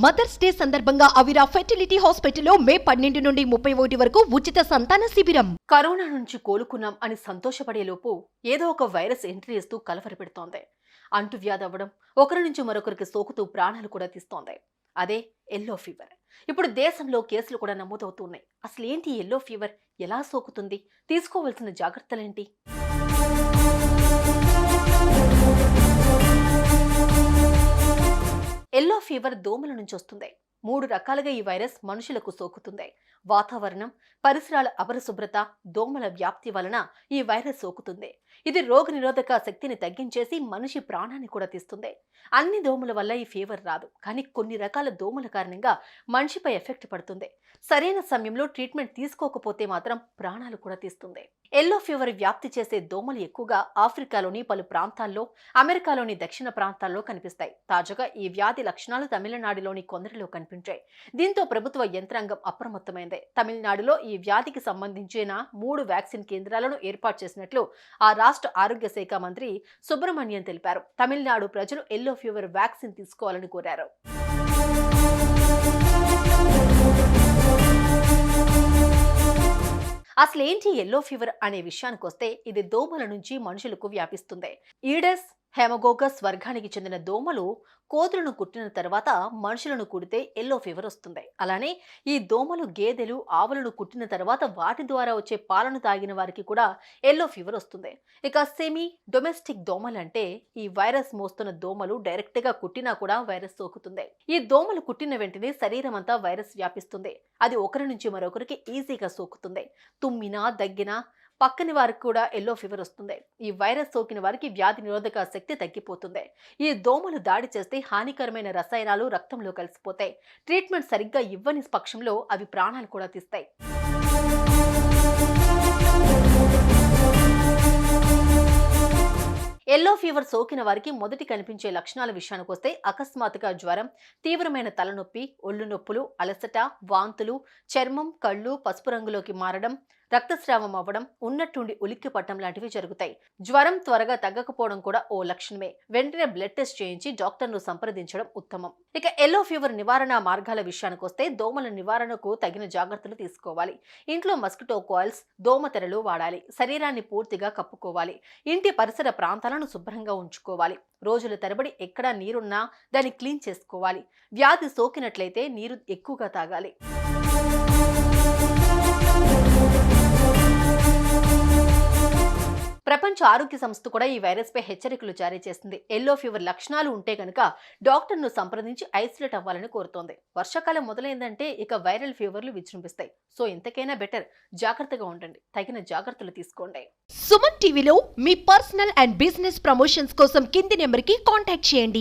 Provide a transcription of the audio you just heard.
Mothers day సందర్భంగా అవిరా fertility హాస్పిటల్లో మే పన్నెండు నుండి ముప్పై ఒకటి వరకు ఉచిత సంతాన శిబిరం. కరోనా నుంచి కోలుకున్నాం అని సంతోషపడేలోపు ఏదో ఒక వైరస్ ఎంట్రీ ఇస్తూ కలవరపెడుతోంది అంటువ్యాధి అవ్వడం ఒకరి నుంచి మరొకరికి సోకుతూ ప్రాణాలు కూడా తీస్తోంది. అదే ఎల్లో ఫీవర్ ఇప్పుడు దేశంలో కేసులు కూడా నమోదవుతున్నాయి. అసలు ఏంటి ఎల్లో ఫీవర్ ఎలా సోకుతుంది? తీసుకోవాల్సిన జాగ్రత్తలేంటి? ఎల్లో ఫీవర్ దోమల నుంచి వస్తుంది. మూడు రకాలుగా ఈ వైరస్ మనుషులకు సోకుతుంది. వాతావరణం పరిసరాల అపరిశుభ్రత దోమల వ్యాప్తి వలన ఈ వైరస్ సోకుతుంది. ఇది రోగనిరోధక శక్తిని తగ్గించేసి మనిషి ప్రాణాన్ని కూడా తీస్తుంది. అన్ని దోమల వల్ల ఈ ఫీవర్ రాదు. కానీ కొన్ని రకాల దోమల కారణంగా మనిషిపై ఎఫెక్ట్ పడుతుంది. సరైన సమయంలో ట్రీట్మెంట్ తీసుకోకపోతే మాత్రం ప్రాణాలు కూడా తీస్తుంది. ఎల్లో ఫీవర్ వ్యాప్తి చేసే దోమలు ఎక్కువగా ఆఫ్రికాలోని పలు ప్రాంతాల్లో అమెరికాలోని దక్షిణ ప్రాంతాల్లో కనిపిస్తాయి. తాజాగా ఈ వ్యాధి లక్షణాలు తమిళనాడులోని కొందరిలో కనిపించాయి. దీంతో ప్రభుత్వ యంత్రాంగం అప్రమత్తమైంది. తమిళనాడులో ఈ వ్యాధికి సంబంధించిన మూడు వ్యాక్సిన్ కేంద్రాలను ఏర్పాటు చేసినట్లు ఆ రాష్ట్ర ఆరోగ్య శాఖ మంత్రి సుబ్రహ్మణ్యం తెలిపారు. తమిళనాడు ప్రజలు ఎల్లో ఫీవర్ వ్యాక్సిన్ తీసుకోవాలని కోరారు. అసలేంటి ఎల్లో ఫీవర్ అనే విషయానికి వస్తే ఇది దోమల నుంచి మనుషులకు వ్యాపిస్తుంది. ఈడస్ హెమగోగస్ వర్గానికి చెందిన దోమలు కోతులను కుట్టిన తర్వాత మనుషులను కుడితే ఎల్లో ఫీవర్ వస్తుంది. అలానే ఈ దోమలు గేదెలు ఆవులను కుట్టిన తర్వాత వాటి ద్వారా వచ్చే పాలను తాగిన వారికి కూడా ఎల్లో ఫీవర్ వస్తుంది. ఇక సెమీ డొమెస్టిక్ దోమలు అంటే ఈ వైరస్ మోస్తున్న దోమలు డైరెక్ట్గా కుట్టినా కూడా వైరస్ సోకుతుంది. ఈ దోమలు కుట్టిన వెంటనే శరీరం అంతా వైరస్ వ్యాపిస్తుంది. అది ఒకరి నుంచి మరొకరికి ఈజీగా సోకుతుంది. తుమ్మినా దగ్గినా పక్కని వారికి కూడా ఎల్లో ఫీవర్ వస్తుంది. ఈ వైరస్ సోకిన వారికి వ్యాధి నిరోధక శక్తి తగ్గిపోతుంది. ఈ దోమలు దాడి చేస్తే హానికరమైన రసాయనాలు రక్తంలో కలిసిపోతాయి. ట్రీట్మెంట్ సరిగ్గా ఇవ్వని పక్షంలో అవి ప్రాణాలు కూడా తీస్తాయి. ఎల్లో ఫీవర్ సోకిన వారికి మొదటి కనిపించే లక్షణాల విషయానికి వస్తే అకస్మాత్తుగా జ్వరం తీవ్రమైన తలనొప్పి ఒళ్ళు నొప్పులు అలసట వాంతులు చర్మం కళ్ళు పసుపు రంగులోకి మారడం రక్తస్రావం అవ్వడం ఉన్నట్టుండి ఉలిక్కి పట్టడం లాంటివి జరుగుతాయి. జ్వరం త్వరగా తగ్గకపోవడం కూడా ఓ లక్షణమే. వెంటనే బ్లడ్ టెస్ట్ చేయించి డాక్టర్ను సంప్రదించడం ఉత్తమం. ఇక ఎల్లో ఫీవర్ నివారణ మార్గాల విషయానికి వస్తే దోమల నివారణకు తగిన జాగ్రత్తలు తీసుకోవాలి. ఇంట్లో మస్కిటో కాయిల్స్ దోమ తెరలు వాడాలి. శరీరాన్ని పూర్తిగా కప్పుకోవాలి. ఇంటి పరిసర ప్రాంతాలను శుభ్రంగా ఉంచుకోవాలి. రోజుల తరబడి ఎక్కడా నీరున్నా దాన్ని క్లీన్ చేసుకోవాలి. వ్యాధి సోకినట్లయితే నీరు ఎక్కువగా తాగాలి. ప్రపంచ ఆరోగ్య సంస్థ కూడా ఈ వైరస్ పై హెచ్చరికలు జారీ చేసింది. ఎల్లో ఫీవర్ లక్షణాలు ఉంటే కనుక డాక్టర్ను సంప్రదించి ఐసోలేట్ అవ్వాలని కోరుతోంది. వర్షాకాలం మొదలైందంటే ఇక వైరల్ ఫీవర్లు విజృంభిస్తాయి. సో ఇంతకైనా బెటర్. జాగ్రత్తగా ఉండండి. తగిన జాగ్రత్తలు తీసుకోండి. సుమన్ టీవీలో మీ పర్సనల్ అండ్ బిజినెస్ ప్రమోషన్స్ కోసం కింది నెంబర్కి కాంటాక్ట్ చేయండి.